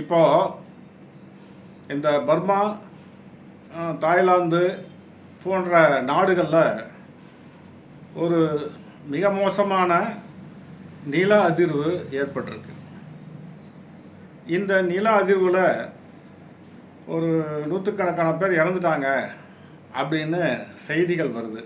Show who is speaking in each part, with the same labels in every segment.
Speaker 1: இப்போது இந்த Burma Thailand போன்ற நாடுகளில் ஒரு மிக மோசமான நில அதிர்வு ஏற்பட்டிருக்கு. இந்த நில அதிர்வில் ஒரு நூற்றுக்கணக்கான பேர் இறந்துட்டாங்க அப்படின்னு செய்திகள் வருது.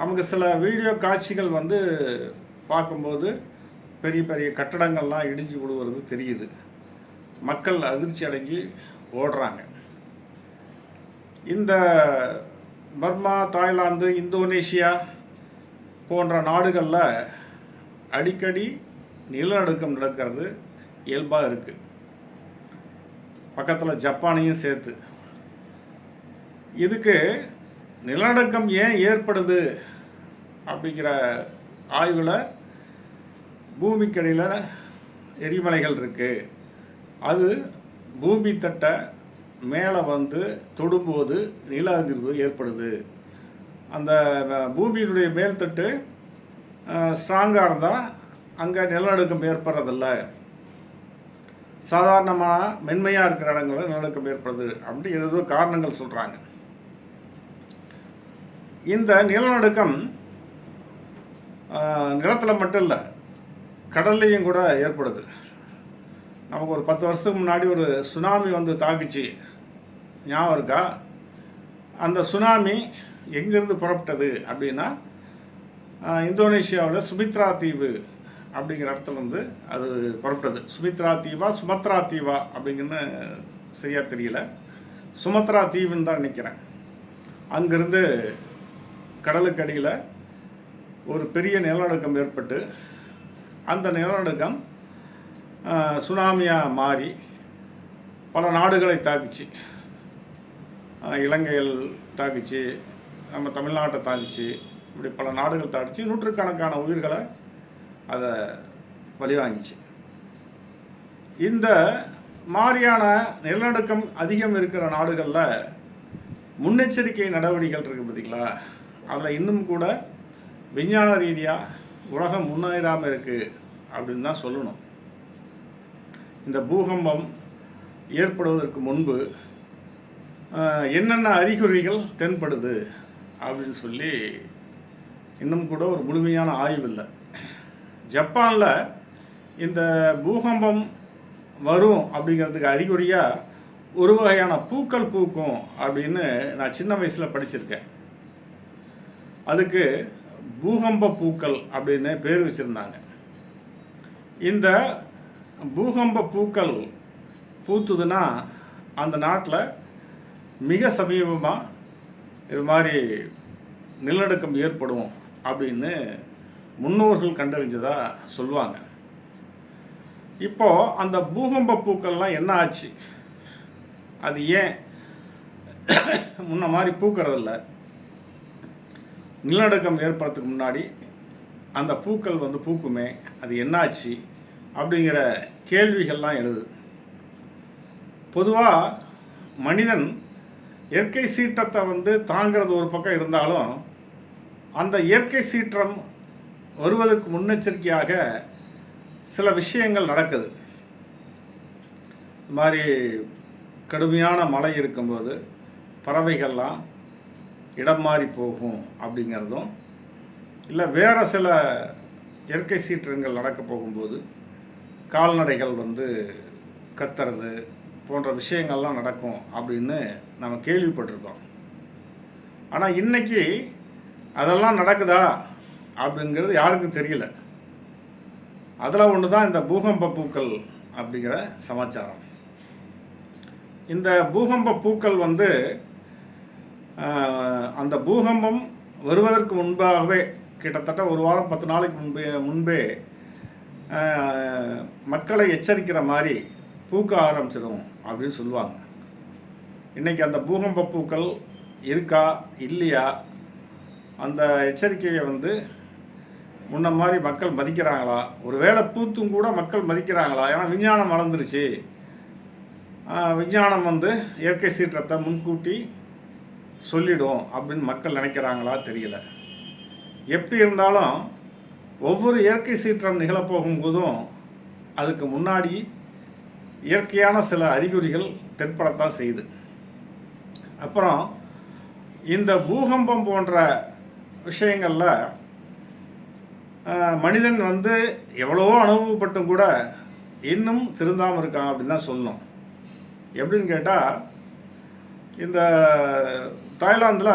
Speaker 1: நமக்கு சில வீடியோ காட்சிகள் வந்து பார்க்கும்போது பெரிய பெரிய கட்டடங்கள்லாம் இடிஞ்சு விழுவுறது தெரியுது. மக்கள் அதிர்ச்சி அடைஞ்சி ஓடுறாங்க. இந்த பர்மா தாய்லாந்து இந்தோனேஷியா போன்ற நாடுகளில் அடிக்கடி நிலநடுக்கம் நடக்கிறது இயல்பாக இருக்குது பக்கத்தில் ஜப்பானையும் சேர்த்து. இதுக்கு நிலநடுக்கம் ஏன் ஏற்படுது அப்படிங்கிற ஆய்வில் பூமிக்கடியில் எரிமலைகள் இருக்குது அது பூமி தட்ட மேலே வந்து தொடும்போது நில அதிர்வு ஏற்படுது. அந்த பூமியினுடைய மேல்தட்டு ஸ்ட்ராங்காக இருந்தால் அங்கே நிலநடுக்கம் ஏற்படுறதில்ல. சாதாரணமாக மென்மையாக இருக்கிற இடங்களில் நிலநடுக்கம் ஏற்படுது அப்படி ஏதோ காரணங்கள் சொல்கிறாங்க இந்த நிலநடுக்கம் நிலத்தில் மட்டும் இல்லை கடல்லையும் கூட ஏற்படுது. நமக்கு ஒரு பத்து வருஷத்துக்கு முன்னாடி ஒரு சுனாமி வந்து தாக்குச்சு. ஞாபகம் இருக்கா? அந்த சுனாமி எங்கேருந்து புறப்பட்டது அப்படின்னா இந்தோனேஷியாவில் சுமித்ரா தீவு அப்படிங்கிற இடத்துல இருந்து அது புறப்பட்டது. சுமித்ரா தீவா சுமத்ரா தீவா அப்படிங்கன்னு சரியாக தெரியல. சுமத்ரா தீவுன்னு தான் நினைக்கிறேன். அங்கேருந்து கடலுக்கு அடியில் ஒரு பெரிய நிலநடுக்கம் ஏற்பட்டு அந்த நிலநடுக்கம் சுனாமியாக மாறி பல நாடுகளை தாக்குச்சு. இலங்கையில் தாக்குச்சு நம்ம தமிழ்நாட்டை தாக்குச்சு இப்படி பல நாடுகள் தாக்குச்சு நூற்றுக்கணக்கான உயிர்களை அதை வழிவாங்கிச்சு இந்த மாதிரியான நிலநடுக்கம் அதிகம் இருக்கிற நாடுகளில் முன்னெச்சரிக்கை நடவடிக்கைகள் இருக்குது பார்த்திங்களா அதில் இன்னும் கூட விஞ்ஞான ரீதியாக உலகம் முன்னேறாமல் இருக்குது அப்படின்னு தான் சொல்லணும். இந்த பூகம்பம் ஏற்படுவதற்கு முன்பு என்னென்ன அறிகுறிகள் தென்படுது அப்படின்னு சொல்லி இன்னும் கூட ஒரு முழுமையான ஆய்வு இல்லை. ஜப்பானில் இந்த பூகம்பம் வரும் அப்படிங்கிறதுக்கு அறிகுறியாக ஒரு வகையான பூக்கள் பூக்கும் அப்படின்னு நான் சின்ன வயசில் படிச்சிருக்கேன். அதுக்கு பூகம்ப பூக்கள் அப்படின்னு பேர் வச்சுருந்தாங்க. இந்த பூகம்ப பூக்கள் பூத்துதுன்னா அந்த நாட்டில் மிக சமீபமாக இது மாதிரி நிலநடுக்கம் ஏற்படும் அப்படின்னு முன்னோர்கள் கண்டறிஞ்சதா சொல்லுவாங்க. இப்போ அந்த பூகம்ப பூக்கள்லாம் என்ன ஆச்சு? அது ஏன் முன்ன மாதிரி பூக்கறதில்ல? நிலநடுக்கம் ஏற்படுறதுக்கு முன்னாடி அந்த பூக்கள் வந்து பூக்குமே அது என்னாச்சு அப்படிங்கிற கேள்விகள்லாம் எழுது. பொதுவாக மனிதன் இயற்கை சீற்றத்தை வந்து தாங்கிறது ஒரு பக்கம் இருந்தாலும் அந்த இயற்கை சீற்றம் வருவதற்கு முன்னெச்சரிக்கையாக சில விஷயங்கள் நடக்குது. இது மாதிரி கடுமையான மழை இருக்கும்போது பறவைகள்லாம் இடம் மாறி போகும் அப்படிங்கிறதும் இல்லை வேறு சில இயற்கை சீற்றங்கள் நடக்க போகும்போது கால்நடைகள் வந்து கத்துறது போன்ற விஷயங்கள்லாம் நடக்கும் அப்படின்னு நம்ம கேள்விப்பட்டிருக்கோம். ஆனால் இன்னைக்கு அதெல்லாம் நடக்குதா அப்படிங்கிறது யாருக்கும் தெரியல. அதில் ஒன்று தான் இந்த பூகம்ப பூக்கள் அப்படிங்கிற சமாச்சாரம். இந்த பூகம்ப பூக்கள் வந்து அந்த பூகம்பம் வருவதற்கு முன்பாகவே கிட்டத்தட்ட ஒரு வாரம் பத்து நாளைக்கு முன்பே முன்பே மக்களை எச்சரிக்கிற மாதிரி பூக்க ஆரம்பிச்சிடும் அப்படின்னு சொல்லுவாங்க. இன்றைக்கி அந்த பூகம்ப பூக்கள் இருக்கா இல்லையா? அந்த எச்சரிக்கையை வந்து முன்ன மாதிரி மக்கள் மதிக்கிறாங்களா? ஒரு வேளை பூத்தும் கூட மக்கள் மதிக்கிறாங்களா? ஏன்னா விஞ்ஞானம் வளர்ந்துருச்சு. விஞ்ஞானம் வந்து இயற்கை சீற்றத்தை முன்கூட்டி சொல்லிடும் அப்படின்னு மக்கள் நினைக்கிறாங்களா தெரியல. எப்படி இருந்தாலும் ஒவ்வொரு இயற்கை சீற்றம் நிகழப்போகும்போதும் அதுக்கு முன்னாடி இயற்கையான சில அறிகுறிகள் தென்படத்தான் செய்யுது. அப்புறம் இந்த பூகம்பம் போன்ற விஷயங்களில் மனிதன் வந்து எவ்வளவோ அனுபவப்பட்டும் கூட இன்னும் திருந்தாமல் இருக்கான் அப்படின்னு தான் சொல்லணும். எப்படின்னு கேட்டால் இந்த தாய்லாந்தில்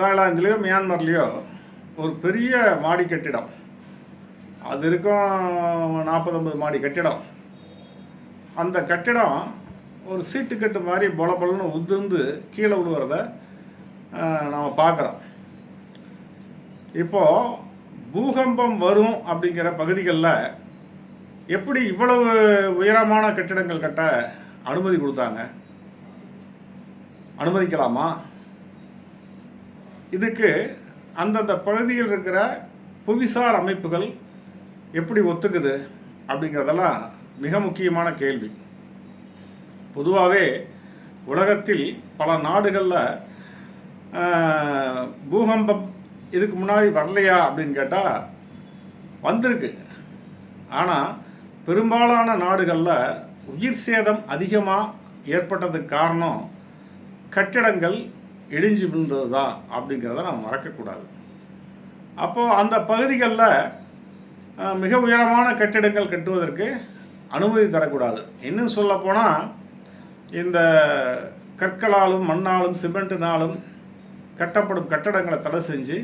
Speaker 1: தாய்லாந்துலேயோ மியான்மர்லேயோ ஒரு பெரிய மாடி கட்டிடம். அது இருக்கும் நாற்பத்தொம்பது மாடி கட்டிடம். அந்த கட்டிடம் ஒரு சீட்டுக்கட்டு மாதிரி பொல பொலன்னு உதிர்ந்து கீழே விழுகிறத நாம் பார்க்குறோம். இப்போது பூகம்பம் வரும் அப்படிங்கிற பகுதிகளில் எப்படி இவ்வளவு உயரமான கட்டிடங்கள் கட்ட அனுமதி கொடுத்தாங்க? அனுமதிக்கலாமா? இதுக்கு அந்தந்த பகுதியில் இருக்கிற புவிசார் அமைப்புகள் எப்படி ஒத்துக்குது அப்படிங்கிறதெல்லாம் மிக முக்கியமான கேள்வி. பொதுவாகவே உலகத்தில் பல நாடுகளில் பூகம்பம் இதுக்கு முன்னாடி வரலையா அப்படின்னு கேட்டால் வந்திருக்கு. ஆனால் பெரும்பாலான நாடுகளில் உயிர் சேதம் அதிகமாக ஏற்பட்டதுக்கு காரணம் கட்டிடங்கள் இடிஞ்சு விழுந்தது தான் அப்படிங்கிறத நம்ம மறக்கக்கூடாது. அப்போது அந்த பகுதிகளில் மிக உயரமான கட்டிடங்கள் கட்டுவதற்கு அனுமதி தரக்கூடாது. இன்னும் சொல்லப்போனால் இந்த கற்களாலும் மண்ணாலும் சிமெண்ட்டினாலும் கட்டப்படும் கட்டடங்களை தடை செஞ்சு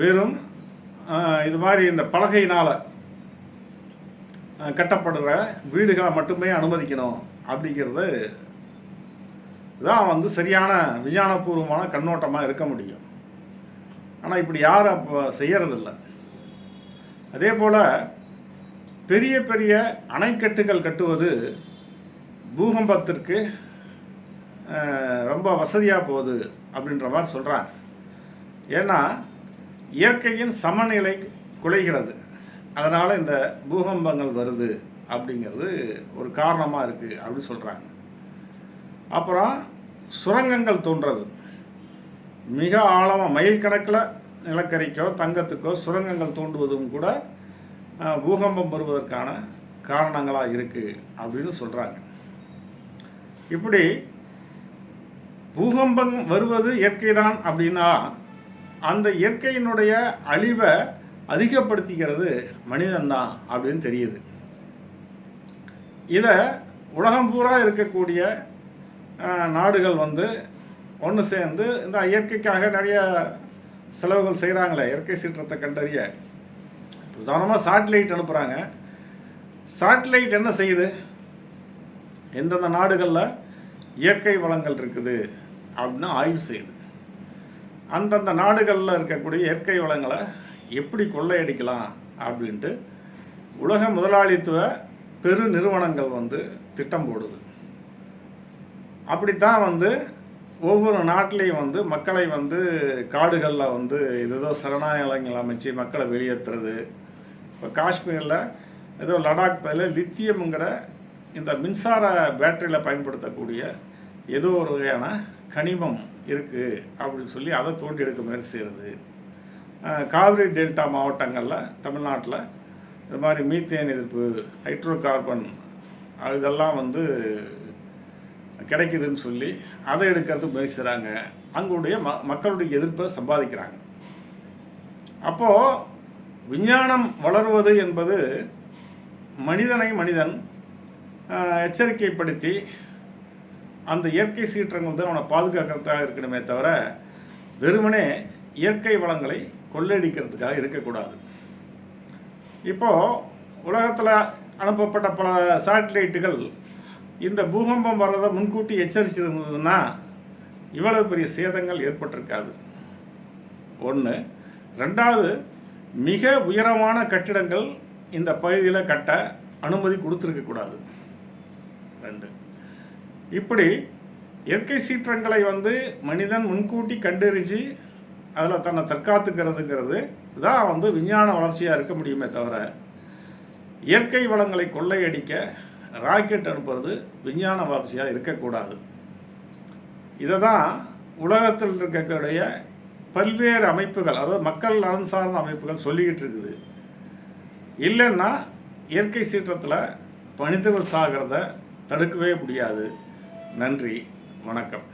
Speaker 1: வெறும் இது மாதிரி இந்த பலகையினால் கட்டப்படுற வீடுகளை மட்டுமே அனுமதிக்கணும் அப்படிங்கிறது தான் வந்து சரியான விஞ்ஞானபூர்வமான கண்ணோட்டமாக இருக்க முடியும். ஆனால் இப்படி யாரும் அப்போ செய்யறதில்ல. அதே போல் பெரிய பெரிய அணைக்கட்டுகள் கட்டுவது பூகம்பத்திற்கு ரொம்ப வசதியாக போகுது அப்படின்ற மாதிரி சொல்கிறாங்க ஏன்னா இயற்கையின் சமநிலை குலைகிறது. அதனால் இந்த பூகம்பங்கள் வருது அப்படிங்கிறது ஒரு காரணமாக இருக்குது அப்படி சொல்கிறாங்க அப்புறம் சுரங்கங்கள் தோன்றது. மிக ஆழமாக மைல் கணக்கில் நிலக்கரிக்கோ தங்கத்துக்கோ சுரங்கங்கள் தோண்டுவதும் கூட பூகம்பம் வருவதற்கான காரணங்களாக இருக்குது அப்படின்னு சொல்கிறாங்க இப்படி பூகம்பம் வருவது இயற்கை தான் அப்படின்னா அந்த இயற்கையினுடைய அழிவை அதிகப்படுத்திக்கிறது மனிதன்தான் அப்படின்னு தெரியுது. இதை உலகம் பூரா இருக்கக்கூடிய நாடுகள் வந்து ஒன்று சேர்ந்து இந்த இயற்கைக்காக நிறைய செலவுகள் செய்கிறாங்களே இயற்கை சீற்றத்தை கண்டறிய. உதாரணமாக சாட்டிலைட் அனுப்புகிறாங்க சாட்டிலைட் என்ன செய்யுது? எந்தெந்த நாடுகளில் இயற்கை வளங்கள் இருக்குது அப்படின்னு ஆய்வு செய்யுது. அந்தந்த நாடுகளில் இருக்கக்கூடிய இயற்கை வளங்களை எப்படி கொள்ளையடிக்கலாம் அப்படின்ட்டு உலக முதலாளித்துவ பெரு நிறுவனங்கள் வந்து திட்டம் போடுது. அப்படித்தான் வந்து ஒவ்வொரு நாட்டிலையும் வந்து மக்களை வந்து காடுகளில் வந்து ஏதோ சரணாலயங்கள் அமைச்சு மக்களை வெளியேற்றுறது இப்போ காஷ்மீரில் ஏதோ லடாக் பதில் லித்தியம்ங்கிற இந்த மின்சார பேட்டரியில் பயன்படுத்தக்கூடிய ஏதோ ஒரு வகையான கனிமம் இருக்குது அப்படின்னு சொல்லி அதை தோண்டி எடுக்க முயற்சி செய்கிறது காவிரி டெல்டா மாவட்டங்களில் தமிழ்நாட்டில் இது மாதிரி மீத்தேன் எதிர்ப்பு ஹைட்ரோ கார்பன் இதெல்லாம் வந்து கிடைக்குதுன்னு சொல்லி அதை எடுக்கிறதுக்கு முயற்சி செய்கிறாங்க அங்களுடைய ம மக்களுடைய எதிர்ப்பை சம்பாதிக்கிறாங்க. அப்போது விஞ்ஞானம் வளருவது என்பது மனிதனை மனிதன் எச்சரிக்கைப்படுத்தி அந்த இயற்கை சீற்றங்கள் வந்து அவனை பாதுகாக்கிறதுக்காக இருக்கணுமே தவிர வெறுமனே இயற்கை வளங்களை கொள்ளையடிக்கிறதுக்காக இருக்கக்கூடாது. இப்போது உலகத்தில் அனுப்பப்பட்ட பல சேட்டலைட்டுகள் இந்த பூகம்பம் வர்றதை முன்கூட்டி எச்சரிச்சிருந்ததுன்னா இவ்வளவு பெரிய சேதங்கள் ஏற்பட்டிருக்காது. ஒன்று ரெண்டாவது மிக உயரமான கட்டிடங்கள் இந்த பகுதியில் கட்ட அனுமதி கொடுத்துருக்கக்கூடாது ரெண்டு. இப்படி இயற்கை சீற்றங்களை வந்து மனிதன் முன்கூட்டி கண்டறிஞ்சு அதில் தன்னை தற்காத்துக்கிறதுங்கிறது தான் வந்து விஞ்ஞான வளர்ச்சியாக இருக்க முடியுமே தவிர இயற்கை வளங்களை கொள்ளையடிக்க ராக்கெட் அனுப்புறது விஞ்ஞான வளர்ச்சியாக இருக்கக்கூடாது. இதை தான் உலகத்தில் இருக்கக்கூடிய பல்வேறு அமைப்புகள் அதாவது மக்கள் நலன் சார்ந்த அமைப்புகள் சொல்லிக்கிட்டு இருக்குது. இல்லைன்னா இயற்கை சீற்றத்தில் மனிதர்கள் சாகிறத தடுக்கவே முடியாது. நன்றி வணக்கம்.